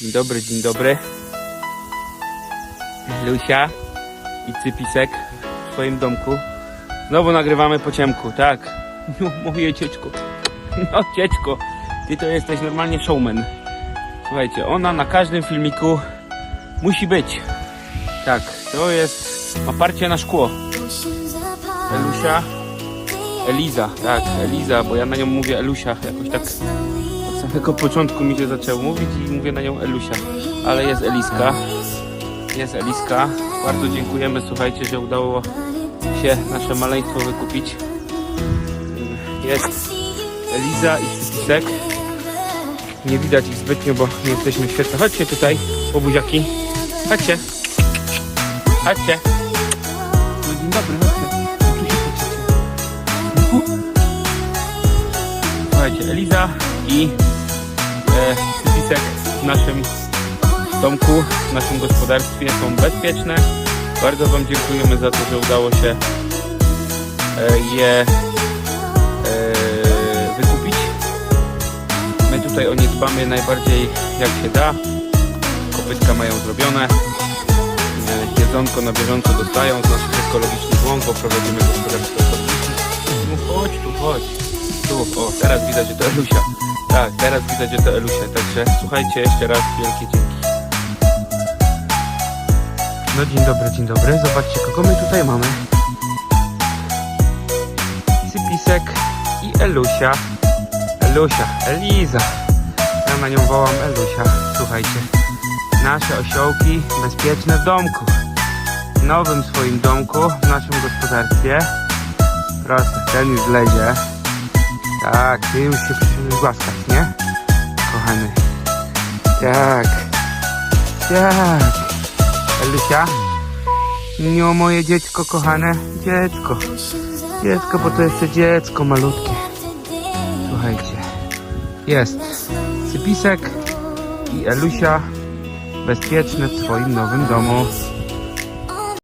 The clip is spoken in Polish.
Dzień dobry, dzień dobry. Lusia i Cypisek w swoim domku. Znowu nagrywamy po ciemku, tak. No, moje dziecko. No, dziecko. Ty to jesteś normalnie showman. Słuchajcie, ona na każdym filmiku musi być. Tak, to jest oparcie na szkło. Elusia. Eliza, tak, Eliza, bo ja na nią mówię Elusia, jakoś tak od samego początku mi się zaczęło mówić i mówię na nią Elusia. Ale jest Eliska, jest Eliska. Bardzo dziękujemy, słuchajcie, że udało się nasze maleństwo wykupić. Jest Eliza i Cypisek. Nie widać ich zbytnio, bo nie jesteśmy w świetle. Chodźcie tutaj, po buziaki. Chodźcie. Chodźcie. No dzień dobry, chodźcie. Tu się. Słuchajcie, Eliza i e, Cypisek w naszym domku, w naszym gospodarstwie są bezpieczne. Bardzo Wam dziękujemy za to, że udało się e, je e, wykupić. My tutaj o nie dbamy najbardziej jak się da. Kopytka mają zrobione. E, Jedzonko na bieżąco dostają z naszych ekologicznych łąk, bo prowadzimy gospodarstwo. No chodź tu, chodź. O, teraz widać, że to Elusia. Tak, teraz widać, że to Elusia. Także słuchajcie jeszcze raz, wielkie dzięki. No dzień dobry, dzień dobry. Zobaczcie, kogo my tutaj mamy. Cypisek i Elusia. Elusia, Eliza. Ja na nią wołam Elusia. Słuchajcie, nasze osiołki bezpieczne w domku. W nowym swoim domku, w naszym gospodarstwie. Proszę, ten już lezie. Tak, ty już się przyszedłeś nie? Kochany. Tak. Tak. Elusia? Nie moje dziecko kochane. Dziecko. Dziecko, bo to jeszcze dziecko malutkie. Słuchajcie. Jest Cypisek i Elusia bezpieczne w swoim nowym domu.